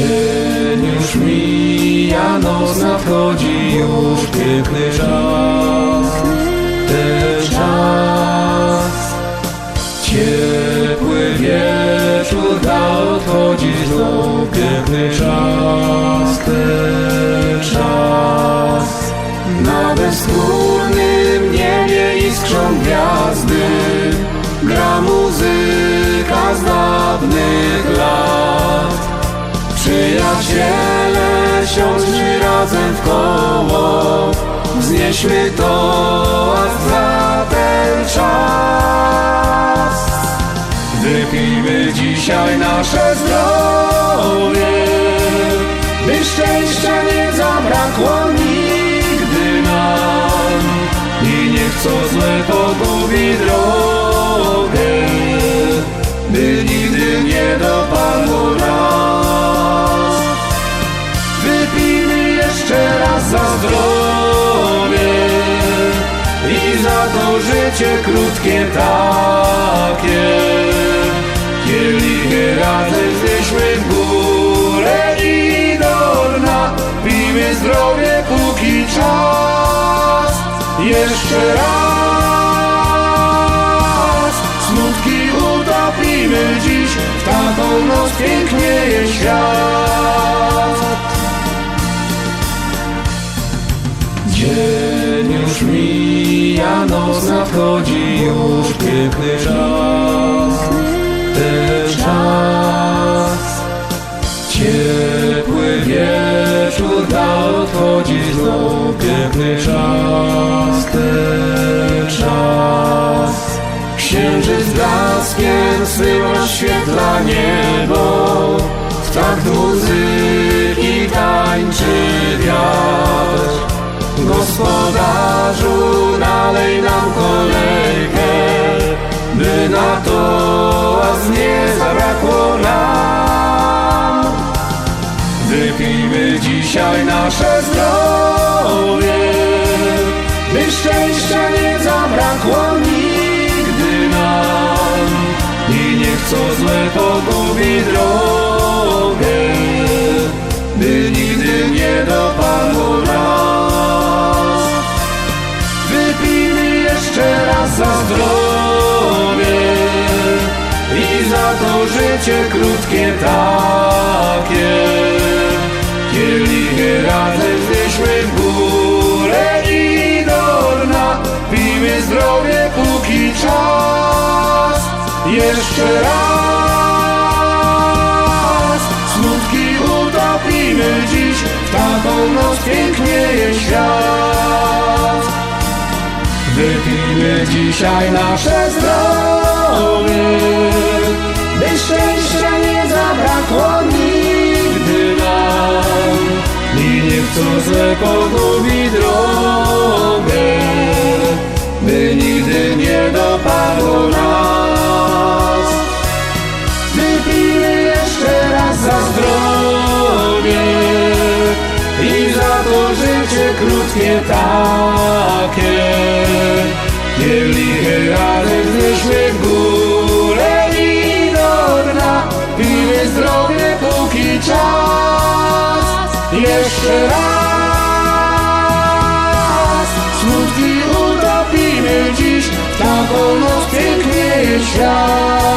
Dzień już mija, noc nadchodzi już piękny czas, ten czas. Ciepły wieczór da odchodzi znów piękny czas, ten czas. Na wznieśmy toast za ten czas. Wypijmy dzisiaj nasze zdrowie, by szczęścia nie zabrakło nigdy nam. I niech co złe pogubi drogę, by nigdy nie dopadło nas. Wypijmy jeszcze raz za zdrowie i za to życie krótkie takie. Kielichy razem znieśmy w górę i do dna. Pijmy zdrowie póki czas. Jeszcze raz smutki utopimy dziś. W taką noc pięknieje świat. Dzień już mija, noc nadchodzi już piękny czas, ten czas. Ciepły wieczór da odchodzi znów piękny czas, ten czas. Księżyc blaskiem swym rozświetla niebo, Wypijmy dzisiaj nasze zdrowie, by szczęścia nie zabrakło nigdy nam. I niech co złe pogubi drogę, by nigdy nie dopadło nas. Wypijmy jeszcze raz za zdrowie i za to życie krótkie takie. Jeszcze raz smutki utopimy dziś. W taką noc pięknieje świat. Wypijmy dzisiaj nasze zdrowie, by szczęścia nie zabrakło nigdy nam. I niech co złe pogubi drogę, by nigdy nie dopadło to życie krótkie takie. Kielichy razem znieśmy w górę i do dna. Pijmy zdrowie póki czas. Jeszcze raz smutki utopimy dziś. Taką noc pięknieje świat.